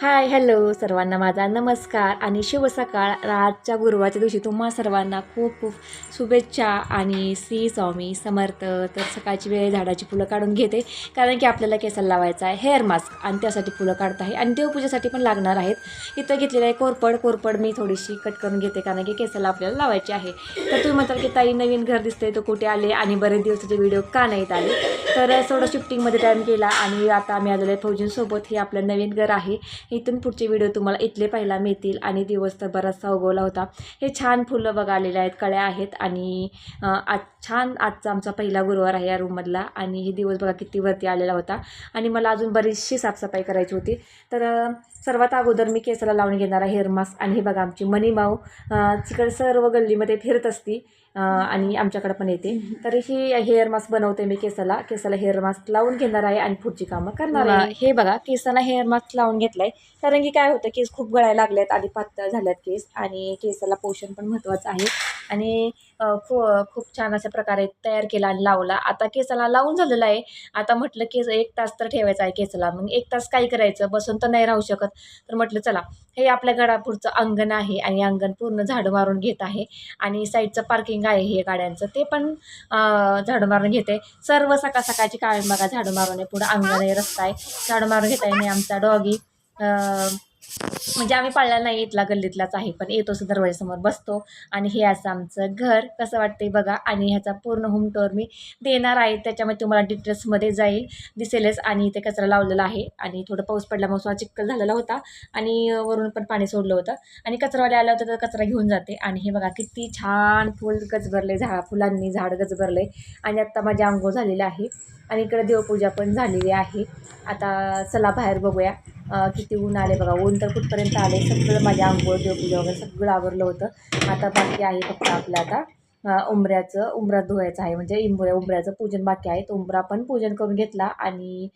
Hi hello. सर्वांना माझा नमस्कार आणि शुभ सकाळ रातच्या गुरुवारच्या दिवशी तुम्हा सर्वांना खूप खूप शुभेच्छा आणि श्री स्वामी समर्थ. तर सकाळची वेळ झाडाची फुलं काढून घेते कारण की आपल्याला केसाला लावायचं आहे. हेअर मास्क आणि त्यासाठी फुलं काढत आहे. आणि देवपूजेसाठी पण लागणार आहेत. इथं घेतलेलं आहे कोरपड. कोरपड मी थोडीशी कट करून घेते कारण की केसाला आपल्याला लावायची आहे. तर तुम्ही म्हणताल की ताई नवीन घर दिसते तो कुठे आले? आणि बरेच दिवसाचे व्हिडिओ का नाहीत आले? तर थोडं शिफ्टिंगमध्ये टाईम केला आणि आता आम्ही आलेलो आहे फौजींसोबत. हे आपलं नवीन घर आहे. इथून पुढचे व्हिडिओ तुम्हाला इथले पाहायला मिळतील आणि दिवस तर बराचसा उगवला होता. हे छान फुलं बघा आलेले आहेत कळ्या आहेत आणि आज छान आजचा आमचा पहिला गुरुवार आहे या रूममधला आणि हे दिवस बघा किती वरती आलेला होता. आणि मला अजून बरीचशी साफसफाई करायची होती. तर सर्वात अगोदर मी केसाला लावून घेणार आहे हेअर मास्क आणि हे बघा आमची मनी माऊ तिकडे सर्व गल्लीमध्ये फिरत असती. आणि आमच्याकडे पण येते. तर ही हेअर मास्क बनवते मी केसाला. केसाला हेअर मास्क लावून घेणार आहे आणि पुढची कामं करणार आहे. हे बघा केसाला हेअर मास्क लावून घेतलाय. कारण की काय होतं केस खूप गळायला लागलेत आणि पातळ झाल्यात केस आणि केसाला पोषण पण महत्त्वाचं आहे. आणि अं, खू खूप छान अशा प्रकारे तयार केला आणि लावला. आता केसाला लावून झालेलं आहे. आता म्हटलं केस एक तास तर ठेवायचा आहे केसाला. मग एक तास काय करायचं? बसून तर नाही राहू शकत. तर म्हटलं चला हे आपल्या गडापुढचं अंगण आहे आणि अंगण पूर्ण झाडं मारून घेत आहे. आणि साईडचं पार्किंग आहे हे गाड्यांचं. ते पण झाडं मारून घेते. सर्व सकाळ सकाळची काळ बघा झाडं मारून आहे. पुढं अंगण आहे रस्ता आहे. झाडं मारून घेत आहे आणि आमचा डॉगी. म्हणजे आम्ही पाळला नाही इथला गल्लीतलाच आहे पण येतो असं दरवाजासमोर बसतो. आणि हे असं आमचं घर कसं वाटतंय बघा. आणि ह्याचा पूर्ण होम टूर मी देणार आहे. त्याच्यामध्ये तुम्हाला डिटेल्समध्ये जाईल. दिसेलच. आणि इथे कचरा लावलेला आहे. आणि थोडं पाऊस पडल्यामुळे सुद्धा चिक्कल झालेला होता. आणि वरून पण पाणी सोडलं होतं. आणि कचरावाले आला होता तर कचरा घेऊन जाते. आणि हे बघा किती छान फुल गजबरले झा फुलांनी झाड गजबरले आणि आत्ता माझी आंघोळ झालेली आहे. आणि इकडे देवपूजा पण झालेली आहे. आता चला बाहेर बघूया. किती ऊन आले बघा. ऊन तर कुठपर्यंत आले? सगळं माझ्या आंघोळ देवपूजा वगैरे सगळं आवरलं होतं. आता बाकी आहे फक्त आपलं आता उमऱ्याचं उंबऱ्याचं धुवायचं आहे. म्हणजे इंबऱ्या उंबऱ्याचं पूजन बाकी आहे. तो उंबरा पण पूजन करून घेतला आणि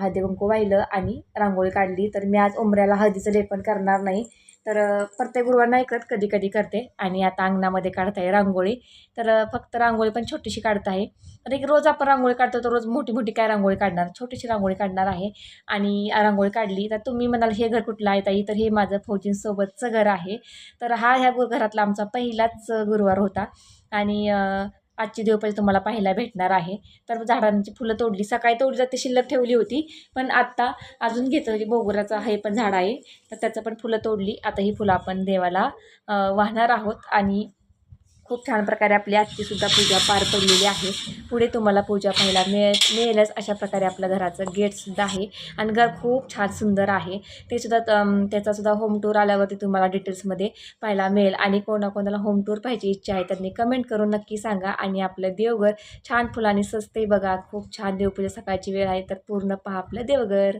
हळदी कुंकू वाहिलं आणि रांगोळी काढली. तर मी आज उंबऱ्याला हळदीचं लेपन करणार नाही. तर प्रत्येक गुरुवार नाही करत कधी कधी करते आणि आता अंगणामध्ये काढताय रांगोळी. तर फक्त रांगोळी पण छोटीशी काढत आहे. तर एक रोज आपण रांगोळी काढतो तर रोज मोठी मोठी काय रांगोळी काढणार? छोटीशी रांगोळी काढणार आहे आणि रांगोळी काढली तर तुम्ही म्हणाल हे घर कुठलं आहे ताई? तर हे माझं फौजींसोबतचं घर आहे. तर हा ह्या गु घरातला आमचा पहिलाच गुरुवार होता आणि आजची देवपूजा तुम्हाला पाहायला भेटणार आहे. तर झाडांची फुलं तोडली. सकाळी तोडली जाते शिल्लक ठेवली होती. पण आत्ता अजून घेतलं की बोगराचं हे पण झाड आहे. तर त्याचं पण फुलं तोडली. आता ही फुलं आपण देवाला वाहणार आहोत. आणि खूप छान प्रकारे आपली आजचीसुद्धा पूजा पार पडलेली आहे. पुढे तुम्हाला पूजा पाहायला मिळे मिळेलच अशा प्रकारे आपल्या घराचं गेटसुद्धा आहे आणि घर खूप छान सुंदर आहे. ते सुद्धा त्याचासुद्धा होम टूर आल्यावरती तुम्हाला डिटेल्समध्ये पाहायला मिळेल आणि कोणाकोणाला होम टूर पाहिजे इच्छा आहे त्यांनी कमेंट करून नक्की सांगा आणि आपलं देवघर छान फुलांनी सजते बघा. खूप छान देवपूजा सकाळची वेळ आहे तर पूर्ण पहा आपलं देवघर.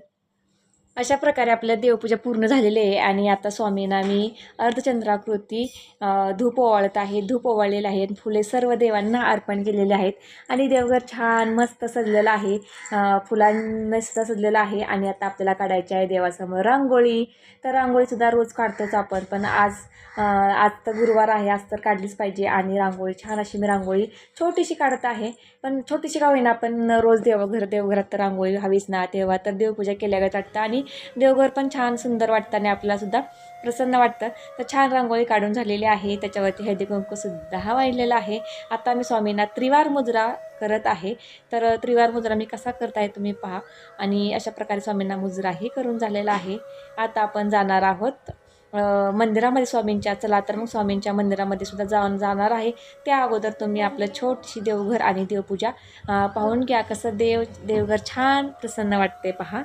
अशा प्रकारे आपलं देवपूजा पूर्ण झालेली आहे. आणि आता स्वामींना मी अर्धचंद्राकृती धूप ओवाळत आहे. धूप ओवाळलेलं आहे फुले सर्व देवांना अर्पण केलेले आहेत. आणि देवघर छान मस्त सजलेलं आहे. अ, फुलांनी सुद्धा सजलेलं आहे. आणि आता आपल्याला काढायची आहे देवासमोर रांगोळी. तर रांगोळीसुद्धा रोज काढतोच आपण. पण आज आज तर गुरुवार आहे. आज तर काढलीच पाहिजे. आणि रांगोळी छान अशी मी रांगोळी छोटीशी काढत आहे. पण छोटीशी का होईना आपण रोज देवघर देवघरात तर रांगोळी हवीच ना. तेव्हा तर देवपूजा केल्या वाटतं. आणि देवघर पण छान सुंदर वाटतं आणि आपल्यालासुद्धा प्रसन्न वाटतं. तर छान रांगोळी काढून झालेली आहे. त्याच्यावरती हळदी कुंकूसुद्धा हा वाहिलेला आहे. आता मी स्वामींना त्रिवार मुद्रा करत आहे. तर त्रिवार मुद्रा मी कसा करत आहे तुम्ही पहा. आणि अशा प्रकारे स्वामींना मुजराही करून झालेला आहे. आता आपण जाणार आहोत मंदिरामध्ये स्वामींच्या. चला तर मग स्वामींच्या मंदिरामध्ये सुद्धा जाऊन जाणार आहे. त्या अगोदर तुम्ही आपलं छोटीशी देवघर आणि देवपूजा पाहून घ्या. कसं देव देवघर छान प्रसन्न वाटते पहा.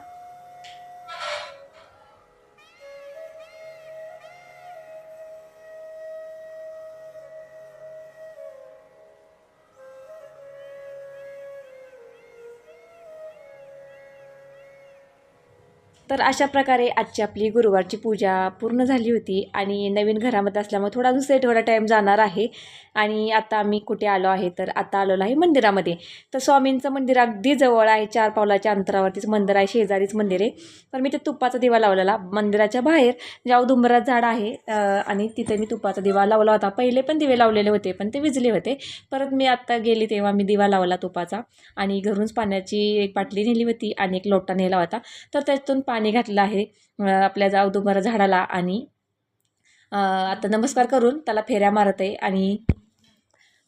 तर अशा प्रकारे आजची आपली गुरुवारची पूजा पूर्ण झाली होती आणि नवीन घरामध्ये असल्यामुळे थोडा दुसरा थोडा टाईम जाणार आहे. आणि आता आम्ही कुठे आलो आहे? तर आता आलेलो आहे मंदिरामध्ये. तर स्वामींचं मंदिर अगदी जवळ आहे चार पावलाच्या अंतरावरतीच मंदिर आहे शेजारीच मंदिर आहे. तर मी ते तुपाचा दिवा लावलेला मंदिराच्या बाहेर ज्या औदुंबरात झाड आहे आणि तिथे मी तुपाचा दिवा लावला होता. पहिले पण दिवे लावलेले होते पण ते विजले होते. परत मी आत्ता गेली तेव्हा मी दिवा लावला तुपाचा. आणि घरूनच पाण्याची एक बाटली नेली होती आणि एक लोटा नेला होता. तर त्यातून पा पाणी घातलं आहे आपल्या जा औदुंबर झाडाला आणि आता नमस्कार करून त्याला फेऱ्या मारत आहे आणि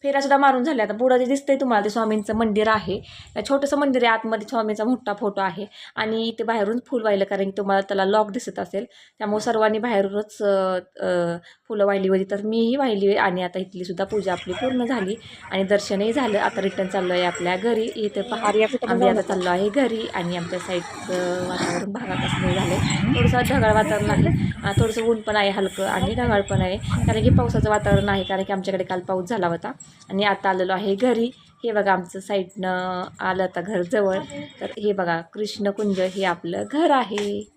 फेऱ्यासुद्धा मारून झाल्या आता पुढं जे दिसतंय तुम्हाला ते स्वामींचं मंदिर आहे. छोटंसं मंदिर आहे आतमध्ये स्वामींचा मोठा फोटो आहे. आणि ते बाहेरून फुल वाहिलं कारण की तुम्हाला त्याला लॉक दिसत असेल. त्यामुळे सर्वांनी बाहेरूनच फुलं वाहिली होती. तर मीही वाहिली आणि आता इथली सुद्धा पूजा आपली पूर्ण झाली. आणि दर्शनही झालं. आता रिटर्न चाललो आहे आपल्या घरी. इथे पहा आम्ही आता चाललो आहे घरी. आणि आमच्या साईडचं वातावरण भागात असं झालं थोडंसं ढगाळ वातावरण आहे. थोडंसं ऊन पण आहे हलकं आणि ढगाळ पण आहे. कारण की पावसाचं वातावरण आहे. कारण की आमच्याकडे काल पाऊस झाला होता. आणि आता आलेलो आहे घरी. हे बघा आमचं साईडनं आलं आता घर जवळ. तर हे बघा कृष्णकुंज हे आपलं घर आहे.